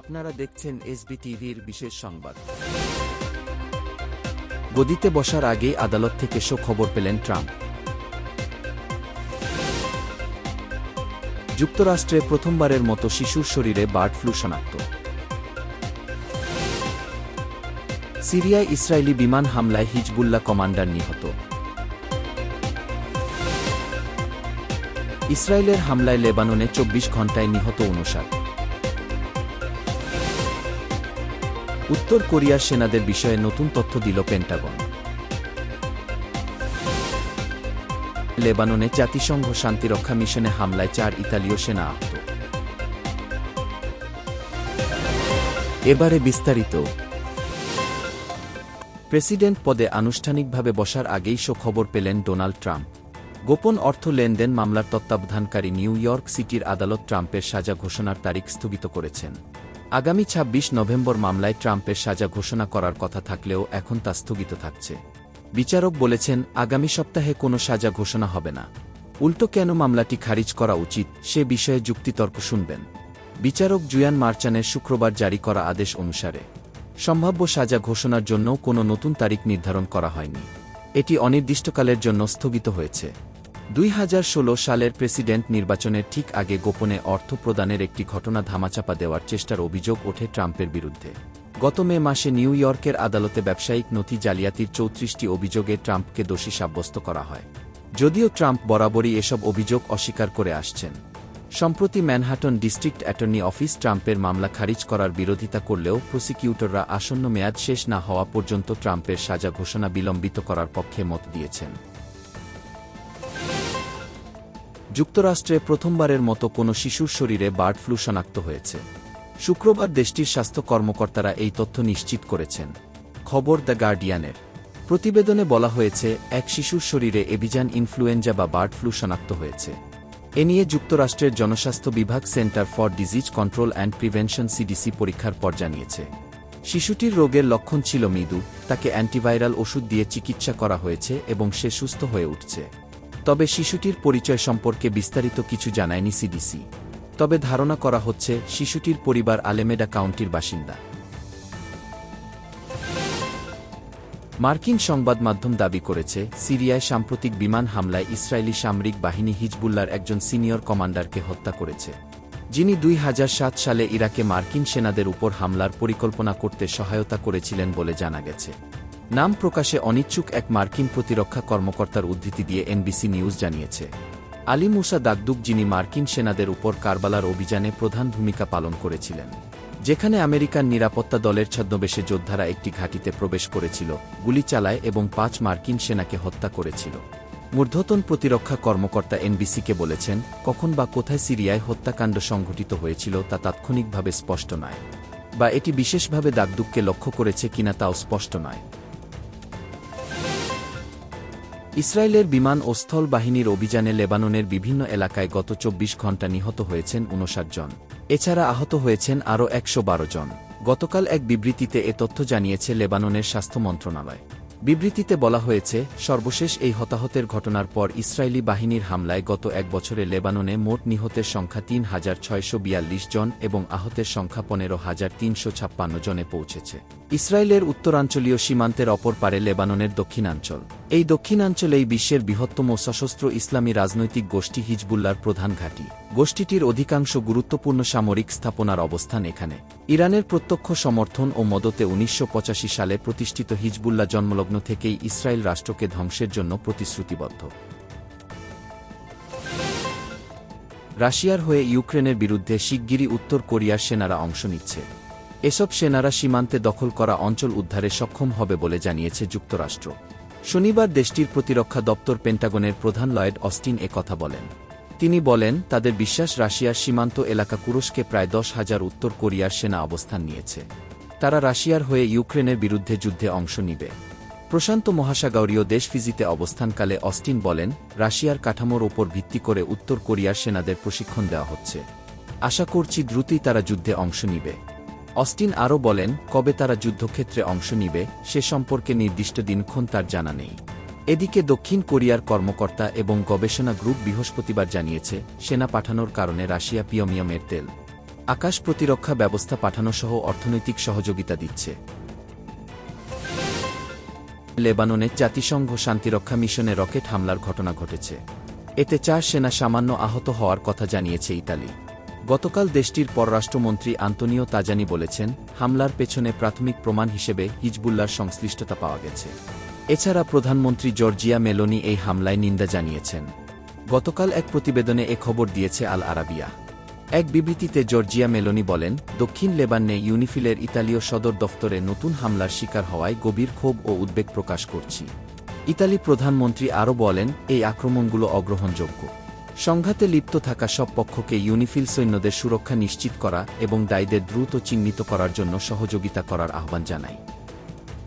আপনারা দেখছেন এসবি টিভির বিশেষ সংবাদ। গদিতে বসার আগেই আদালত থেকে শো খবর পেলেন ট্রাম্প। যুক্তরাষ্ট্রে প্রথমবারের মতো শিশুর শরীরে বার্ড ফ্লু শনাক্ত। সিরিয়ায় ইসরায়েলি বিমান হামলায় হিজবুল্লাহ কমান্ডার নিহত। ইসরায়েলের হামলায় লেবাননে চব্বিশ ঘণ্টায় নিহত অনুষাট উত্তর কোরিয়ার সেনাদের বিষয়ে নতুন তথ্য দিল পেন্টাগন। লেবাননে জাতিসংঘ শান্তিরক্ষা মিশনে হামলায় চার ইতালীয় সেনা আহত। এবারে বিস্তারিত। প্রেসিডেন্ট পদে আনুষ্ঠানিকভাবে বসার আগেই শো খবর পেলেন ডোনাল্ড ট্রাম্প। গোপন অর্থ লেনদেন মামলার তত্ত্বাবধানকারী নিউ ইয়র্ক সিটির আদালত ট্রাম্পের সাজা ঘোষণার তারিখ স্থগিত করেছেন। আগামী ২৬ নভেম্বর মামলায় ট্রাম্পের সাজা ঘোষণা করার কথা থাকলেও এখন তা স্থগিত থাকছে। বিচারক বলেছেন, আগামী সপ্তাহে কোনো সাজা ঘোষণা হবে না। উল্টো কেন মামলাটি খারিজ করা উচিত, সে বিষয়ে যুক্তিতর্ক শুনবেন। বিচারক জুয়ান মার্চানের শুক্রবার জারি করা আদেশ অনুসারে, সম্ভাব্য সাজা ঘোষণার জন্য কোনো নতুন তারিখ নির্ধারণ করা হয়নি। এটি অনির্দিষ্টকালের জন্য স্থগিত হয়েছে। দুই হাজার ষোলো সালের প্রেসিডেন্ট নির্বাচনের ঠিক আগে গোপনে অর্থ প্রদানের একটি ঘটনা ধামাচাপা দেওয়ার চেষ্টার অভিযোগ ওঠে ট্রাম্পের বিরুদ্ধে। গত মে মাসে নিউ ইয়র্কের আদালতে ব্যবসায়িক নথি জালিয়াতির চৌত্রিশটি অভিযোগে ট্রাম্পকে দোষী সাব্যস্ত করা হয়। যদিও ট্রাম্প বরাবরই এসব অভিযোগ অস্বীকার করে আসছেন। সম্প্রতি ম্যানহাটন ডিস্ট্রিক্ট অ্যাটর্নি অফিস ট্রাম্পের মামলা খারিজ করার বিরোধিতা করলেও প্রসিকিউটররা আসন্ন মেয়াদ শেষ না হওয়া পর্যন্ত ট্রাম্পের সাজা ঘোষণা বিলম্বিত করার পক্ষে মত দিয়েছেন। যুক্তরাষ্ট্রে প্রথমবারের মতো কোনো শিশুর শরীরে বার্ড ফ্লু শনাক্ত হয়েছে। শুক্রবার দেশটির স্বাস্থ্য কর্মকর্তারা এই তথ্য নিশ্চিত করেছেন। খবর দ্য গার্ডিয়ানের। প্রতিবেদনে বলা হয়েছে, এক শিশুর শরীরে এভিজান ইনফ্লুয়েঞ্জা বা বার্ড ফ্লু শনাক্ত হয়েছে। এ নিয়ে যুক্তরাষ্ট্রের জনস্বাস্থ্য বিভাগ Center for Disease Control and Prevention CDC পরীক্ষার পর জানিয়েছে। শিশুটির রোগের লক্ষণ ছিল মৃদু, তাকে অ্যান্টিভাইরাল ওষুধ দিয়ে চিকিৎসা করা হয়েছে এবং সে সুস্থ হয়ে উঠছে। তবে শিশুটির পরিচয় সম্পর্কে বিস্তারিত কিছু জানায়নি সিডিসি। তবে ধারণা করা হচ্ছে, শিশুটির পরিবার আলেমেডা কাউন্টির বাসিন্দা। মার্কিন সংবাদ মাধ্যম দাবি করেছে, সিরিয়ায় সাম্প্রতিক বিমান হামলায় ইসরায়েলি সামরিক বাহিনী হিজবুল্লার একজন সিনিয়র কমান্ডারকে হত্যা করেছে। যিনি দুই হাজার সাত সালে ইরাকে মার্কিন সেনাদের উপর হামলার পরিকল্পনা করতে সহায়তা করেছিলেন বলে জানা গেছে। নাম প্রকাশে অনিচ্ছুক এক মার্কিন প্রতিরক্ষা কর্মকর্তার উদ্ধৃতি দিয়ে এনবিসি নিউজ জানিয়েছে। আলী মুসা দাগদুক যিনি মার্কিন সেনাদের উপর কারবালার অভিযানে প্রধান ভূমিকা পালন করেছিলেন, যেখানে আমেরিকান নিরাপত্তা দলের ছদ্মবেশে যোদ্ধারা একটি ঘাঁটিতে প্রবেশ করেছিল, গুলি চালায় এবং পাঁচ মার্কিন সেনাকে হত্যা করেছিল। মূর্ধতন প্রতিরক্ষা কর্মকর্তা এনবিসিকে বলেছেন, কখন বা কোথায় সিরিয়ায় হত্যাকাণ্ড সংঘটিত হয়েছিল তা তাৎক্ষণিকভাবে স্পষ্ট নয়, বা এটি বিশেষভাবে দাগদুককে লক্ষ্য করেছে কিনা তাও স্পষ্ট নয়। ইসরায়েলের বিমান ও স্থল বাহিনীর অভিযানে লেবাননের বিভিন্ন এলাকায় গত চব্বিশ ঘণ্টা নিহত হয়েছেন উনষাট জন। এছাড়া আহত হয়েছেন আরও একশো বারো জন। গতকাল এক বিবৃতিতে এ তথ্য জানিয়েছে লেবাননের স্বাস্থ্য মন্ত্রণালয়। বিবৃতিতে বলা হয়েছে, সর্বশেষ এই হতাহতের ঘটনার পর ইসরায়েলি বাহিনীর হামলায় গত এক বছরে লেবাননে মোট নিহতের সংখ্যা তিন হাজার ছয়শো বিয়াল্লিশ জন এবং আহতের সংখ্যা পনেরো হাজার তিনশো ছাপ্পান্ন জনে পৌঁছেছে। ইসরায়েলের উত্তরাঞ্চলীয় সীমান্তের অপর পারে লেবাননের দক্ষিণাঞ্চল। এই দক্ষিণাঞ্চলেই বিশ্বের বৃহত্তম সশস্ত্র ইসলামী রাজনৈতিক গোষ্ঠী হিজবুল্লার প্রধান ঘাঁটি। গোষ্ঠীটির অধিকাংশ গুরুত্বপূর্ণ সামরিক স্থাপনার অবস্থান এখানে। ইরানের প্রত্যক্ষ সমর্থন ও মদতে উনিশশো পঁচাশি সালে প্রতিষ্ঠিত হিজবুল্লাহ জন্মলগ্ন থেকেই ইসরায়েল রাষ্ট্রকে ধ্বংসের জন্য প্রতিশ্রুতিবদ্ধ। রাশিয়ার হয়ে ইউক্রেনের বিরুদ্ধে শিগগিরই উত্তর কোরিয়ার সেনারা অংশ নিচ্ছে। এসব সেনারা সীমান্তে দখল করা অঞ্চল উদ্ধারে সক্ষম হবে বলে জানিয়েছে যুক্তরাষ্ট্র। শনিবার দেশটির প্রতিরক্ষা দপ্তর পেন্টাগনের প্রধান লয়েড অস্টিন এ কথা বলেন। তিনি বলেন, তাদের বিশ্বাস, রাশিয়ার সীমান্ত এলাকা কুরস্কে প্রায় দশ হাজার উত্তর কোরিয়ার সেনা অবস্থান নিয়েছে। তারা রাশিয়ার হয়ে ইউক্রেনের বিরুদ্ধে যুদ্ধে অংশ নিবে। প্রশান্ত মহাসাগরীয় দেশ ফিজিতে অবস্থানকালে অস্টিন বলেন, রাশিয়ার কাঠামোর ওপর ভিত্তি করে উত্তর কোরিয়ার সেনাদের প্রশিক্ষণ দেওয়া হচ্ছে। আশা করছি দ্রুতই তারা যুদ্ধে অংশ নিবে। অস্টিন আরও বলেন, কবে তারা যুদ্ধক্ষেত্রে অংশ নিবে, সে সম্পর্কে নির্দিষ্ট দিনক্ষণ তার জানা নেই। এদিকে দক্ষিণ কোরিয়ার কর্মকর্তা এবং গবেষণা গ্রুপ বৃহস্পতিবার জানিয়েছে, সেনা পাঠানোর কারণে রাশিয়া পিয়মিয়মের তেল, আকাশ প্রতিরক্ষা ব্যবস্থা পাঠানো সহ অর্থনৈতিক সহযোগিতা দিচ্ছে। লেবাননে জাতিসংঘ শান্তিরক্ষা মিশনে রকেট হামলার ঘটনা ঘটেছে। এতে চার সেনা সামান্য আহত হওয়ার কথা জানিয়েছে ইতালি। গতকাল দেশটির পররাষ্ট্রমন্ত্রী আন্তোনিও তাজানি বলেছেন, হামলার পেছনে প্রাথমিক প্রমাণ হিসেবে হিজবুল্লার সংশ্লিষ্টতা পাওয়া গেছে। এছাড়া প্রধানমন্ত্রী জর্জিয়া মেলোনি এই হামলায় নিন্দা জানিয়েছেন। গতকাল এক প্রতিবেদনে এ খবর দিয়েছে আল আরাবিয়া। এক বিবৃতিতে জর্জিয়া মেলোনি বলেন, দক্ষিণ লেবাননে ইউনিফিলের ইতালীয় সদর দফতরে নতুন হামলার শিকার হওয়ায় গভীর ক্ষোভ ও উদ্বেগ প্রকাশ করছি। ইতালি প্রধানমন্ত্রী আরও বলেন, এই আক্রমণগুলো অগ্রহণযোগ্য। সংঘাতে লিপ্ত থাকা সব পক্ষকে ইউনিফিল সৈন্যদের সুরক্ষা নিশ্চিত করা এবং দায়ীদের দ্রুত চিহ্নিত করার জন্য সহযোগিতা করার আহ্বান জানায়।